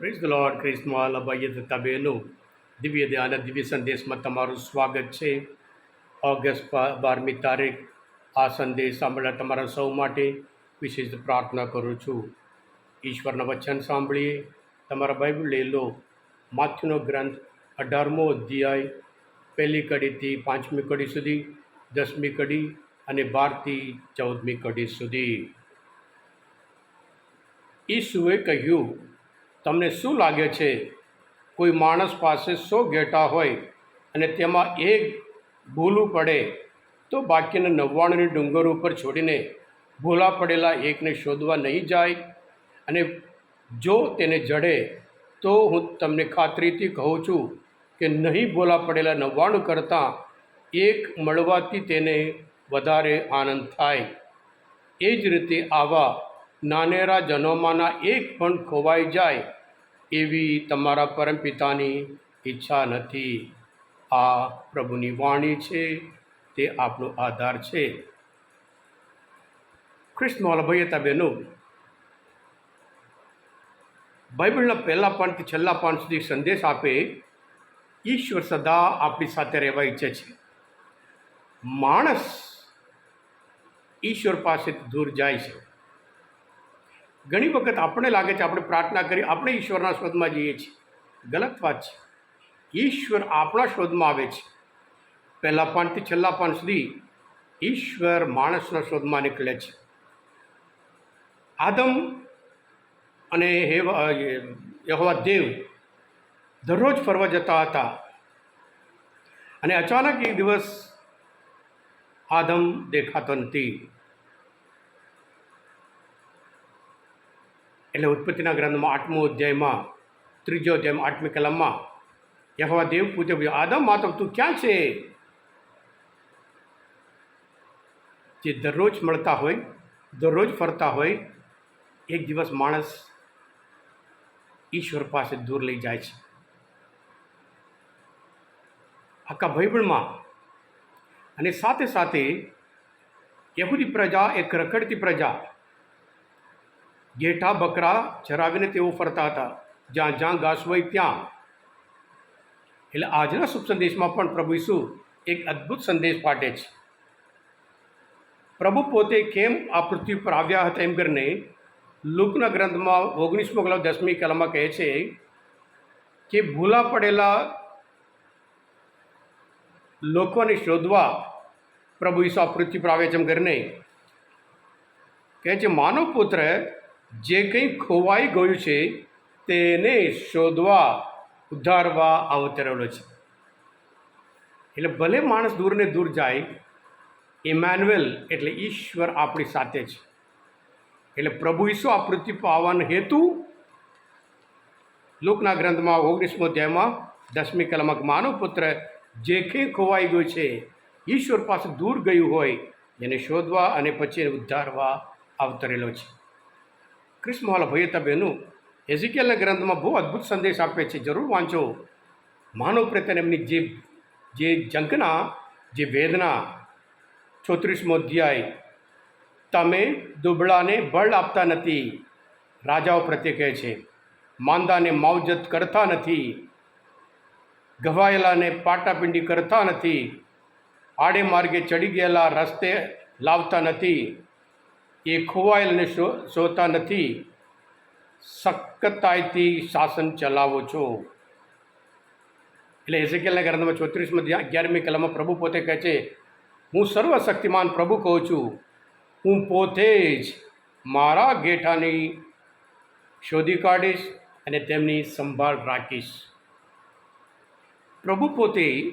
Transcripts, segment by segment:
Praise the lord ક્રિસ્મોલ અભય તથા બહેનો દિવ્ય ધ્યાન દિવ્ય સંદેશમાં તમારું સ્વાગત છે ઓગસ્ટ બારમી તારીખ આ સંદેશ સાંભળવા તમારા સૌ માટે વિશેષ પ્રાર્થના કરું છું ઈશ્વરના વચન સાંભળીએ તમારા બાઇબલ લઈ લો માથ્યુનો ગ્રંથ અઢારમો અધ્યાય પહેલી કડીથી પાંચમી કડી સુધી દસમી કડી અને બારથી ચૌદમી કડી સુધી ઈસુએ કહ્યું તમને શું લાગે છે? કોઈ માણસ પાસે સો ઘેટા હોય અને તેમાં એક ભૂલું પડે, તો બાકીના નવ્વાણુંની ડુંગર ઉપર છોડીને ભૂલા પડેલા એકને શોધવા નહીં જાય અને જો તેને જડે, તો હું તમને ખાતરીથી કહું છું કે નહીં ભૂલા પડેલા નવ્વાણું કરતાં એક મળવાથી તેને વધારે આનંદ થાય. એ જ રીતે આવા નાનેરા જન્મમાંના એક પણ ખોવાઈ જાય એવી તમારા પરમપિતાની ઈચ્છા નથી. આ પ્રભુની વાણી છે, તે આપણો આધાર છે. કૃષ્ણ વલ્લભયતા તબેનો બાઇબલના પહેલા પાનથી છેલ્લા પાન સુધી સંદેશ આપે, ઈશ્વર સદા આપણી સાથે રહેવા ઈચ્છે છે. માણસ ઈશ્વર પાસેથી દૂર જાય છે. ઘણી વખત આપણે લાગે છે, આપણે પ્રાર્થના કરી, આપણે ઈશ્વરના શોધમાં જઈએ છીએ. ગલત વાત છે. ઈશ્વર આપણા શોધમાં આવે છે. પહેલા પાનથી છેલ્લા પાન સુધી ઈશ્વર માણસના શોધમાં નીકળે છે. આદમ અને હેવા યહોવા દેવ દરરોજ ફરવા જતા હતા. અને અચાનક એક દિવસ આદમ દેખાતો નથી. એટલે ઉત્પત્તિના ગ્રંથમાં આઠમો અધ્યાયમાં, ત્રીજો અધ્યાયમાં, આઠમી કલમમાં, યહવા દેવ પૂછે પૂછે આદમ માતમ, તું ક્યાં છે? જે દરરોજ મળતા હોય, દરરોજ ફરતા હોય, એક દિવસ માણસ ઈશ્વર પાસે દૂર લઈ જાય છે. આખા ભયબળમાં. અને સાથે સાથે યહૂદી પ્રજા એક રખડતી પ્રજા ઘેટા બકરા ચરાવીને તેઓ ફરતા હતા. જ્યાં જ્યાં ઘાસ હોય ત્યાં. એટલે આજના શુભ સંદેશમાં પણ પ્રભુ ઈસુ એક અદ્ભુત સંદેશ પાઠે છે. પ્રભુ પોતે કેમ આ પૃથ્વી પર આવ્યા હતા એમ કરીને લુકના ગ્રંથમાં ઓગણીસમો કલાક દસમી કલામાં કહે છે કે ભૂલા પડેલા લોકોને શોધવા પ્રભુ ઈસુ આ પૃથ્વી પર આવે છે એમ કરીને કહે છે માનવ પુત્ર જે કંઈ ખોવાઈ ગયું છે, તેને શોધવા, ઉદ્ધારવા અવતરેલો છે. એટલે ભલે માણસ દૂરને દૂર જાય ઇમાન્યુએલ એટલે ઈશ્વર આપણી સાથે છે. એટલે પ્રભુ ઈશ્વર આ પૃથ્વી પર આવવાનો હેતુ લોકના ગ્રંથમાં ઓગણીસમો અધ્યાયમાં દસમી કલમક માનવ પુત્ર, જે કંઈ ખોવાઈ ગયું છે, ઈશ્વર પાસે દૂર ગયું હોય, એને શોધવા અને પછી ઉદ્ધારવા અવતરેલો છે. ક્રિસ્મવાલા ભૈયતા બહેનું એઝિકેલના ગ્રંથમાં બહુ અદ્ભુત સંદેશ આપે છે. જરૂર વાંચો. માનવ પ્રત્યે એમની જે જે જંકના જે વેદના, ચોત્રીસમો અધ્યાય, તમે દુબળાને બળ આપતા નથી. રાજાઓ પ્રત્યે કહે છે, માંદાને માવજત કરતા નથી. ઘવાયેલાને પાટાપિંડી કરતા નથી. આડે માર્ગે ચડી ગયેલા રસ્તે લાવતા નથી. એ ખોવાયેલને શો, શોધતા નથી. સખતાઈથી શાસન ચલાવો છો. એટલે એઝેકેલના ગ્રંથમાં ચોત્રીસમાં અગિયારમી કલામાં પ્રભુ પોતે કહે છે, હું સર્વશક્તિમાન પ્રભુ કહું છું. હું પોતે જ મારા ગેઠાની શોધી કાઢીશ અને તેમની સંભાળ રાખીશ. પ્રભુ પોતે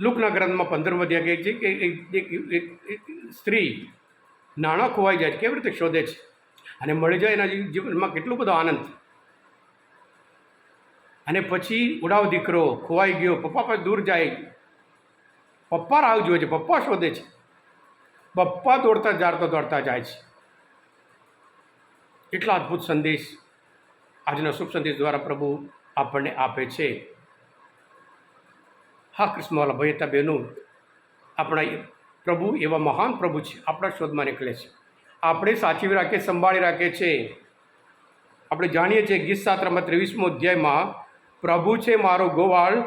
લુકના ગ્રંથમાં પંદર વધ્યા કહે છે કે એક સ્ત્રી નાણાં ખોવાઈ જાય છે. કેવી રીતે શોધે છે? અને મળી જાય એના જીવનમાં કેટલો બધો આનંદ. અને પછી ઉડાવ દીકરો ખોવાઈ ગયો, પપ્પા પાસે દૂર જાય. પપ્પા રાહ જુએ છે, પપ્પા શોધે છે. પપ્પા દોડતા જાડતા દોડતા જાય છે. એટલા અદ્ભુત સંદેશ. આજના શુભ સંદેશ દ્વારા પ્રભુ આપણને આપે છે. હા કૃષ્ણવાલા ભયતા બહેનો. આપણા પ્રભુ એવા મહાન પ્રભુ છે. આપણા શોધમાં નીકળે છે. આપણે સાચવી રાખીએ, સંભાળી રાખીએ છે આપણે જાણીએ છીએ, ગીત શાસ્ત્રમાં ત્રેવીસમો અધ્યાયમાં, પ્રભુ છે મારો ગોવાળ,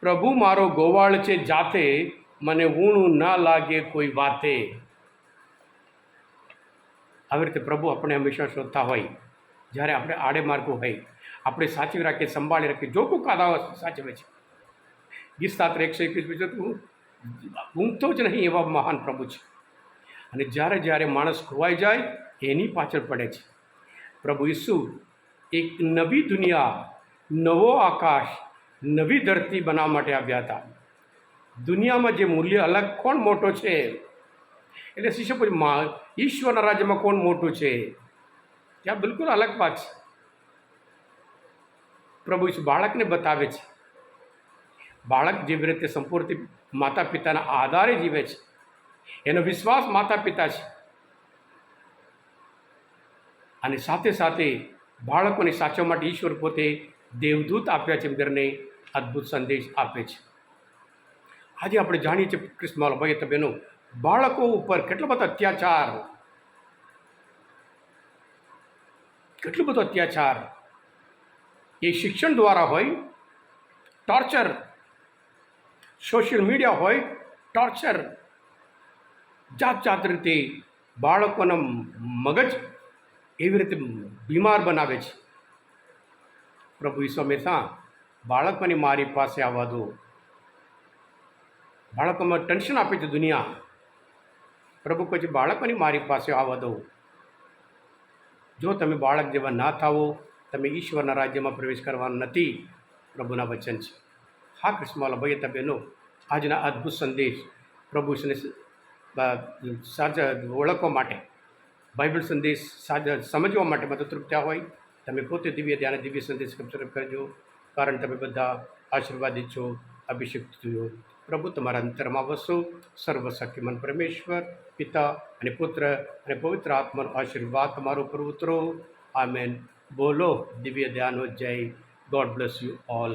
પ્રભુ મારો ગોવાળ છે જાતે, મને ઊણું ના લાગે કોઈ વાતે. આવી રીતે પ્રભુ આપણે હંમેશા શોધતા હોય. જ્યારે આપણે આડે માર્ગો હોય આપણે સાચવી રાખીએ, સંભાળી રાખીએ. જો કોઈ કાદા સાચવે છે. ગીસ્તાત્ર એકસો એકવીસ બીજું ઊંઘતો જ નહીં એવા મહાન પ્રભુ છે. અને જ્યારે જ્યારે માણસ ખોવાઈ જાય, એની પાછળ પડે છે. પ્રભુ ઈસુ એક નવી દુનિયા, નવો આકાશ, નવી ધરતી બનાવવા માટે આવ્યા હતા. દુનિયામાં જે મૂલ્ય અલગ કોણ મોટો છે? એટલે શિષ્ય પૂછે ઈશ્વરના રાજ્યમાં કોણ મોટું છે? ત્યાં બિલકુલ અલગ વાત છે. પ્રભુ ઈસુ બાળકને બતાવે છે. બાળક જેવી રીતે સંપૂર્ણ માતા પિતાના આધારે જીવે છે. એનો વિશ્વાસ માતા પિતા છે. અને સાથે સાથે બાળકોને સાચવવા માટે ઈશ્વર પોતે દેવદૂત આપ્યા છે એમને અદ્ભુત સંદેશ આપે છે. આજે આપણે જાણીએ છીએ કૃષ્ણ ભાઈ બહેનો બાળકો ઉપર કેટલો બધો અત્યાચાર, કેટલો બધો અત્યાચાર એ શિક્ષણ દ્વારા હોય ટોર્ચર સોશિયલ મીડિયા હોય ટોર્ચર જાત જાત રીતે બાળકોના મગજ એવી રીતે બીમાર બનાવે છે. પ્રભુ ઈસુ હંમેશા બાળકોને મારી પાસે આવવા દો. બાળકોમાં ટેન્શન આપે છે દુનિયા. પ્રભુ કહે છે, બાળકોને મારી પાસે આવવા દો. જો તમે બાળક જેવા ના થાવો તમે ઈશ્વરના રાજ્યમાં પ્રવેશ કરવાના નથી. પ્રભુના વચન છે. હા કૃષ્ણવાલા ભાઈ હતા આજના અદ્ભુત સંદેશ પ્રભુ સાચા, ઓળખવા માટે, બાઇબલ સંદેશ સાચા, સમજવા માટે મદદરૂપ થયા હોય, તમે પોતે દિવ્ય ધ્યાન દિવ્ય સંદેશ સબસ્ક્રાઈબ કરજો, કારણ તમે બધા આશીર્વાદિત છો અભિષેક થયો. પ્રભુ, તમારા અંતરમાં વસો, સર્વશક્તિમન પરમેશ્વર, પિતા અને પુત્ર અને પવિત્ર આત્માનો આશીર્વાદ તમારો પર ઉતરો. આમેન. બોલો દિવ્ય ધ્યાનો જય ગોડ બ્લેસ યુ ઓલ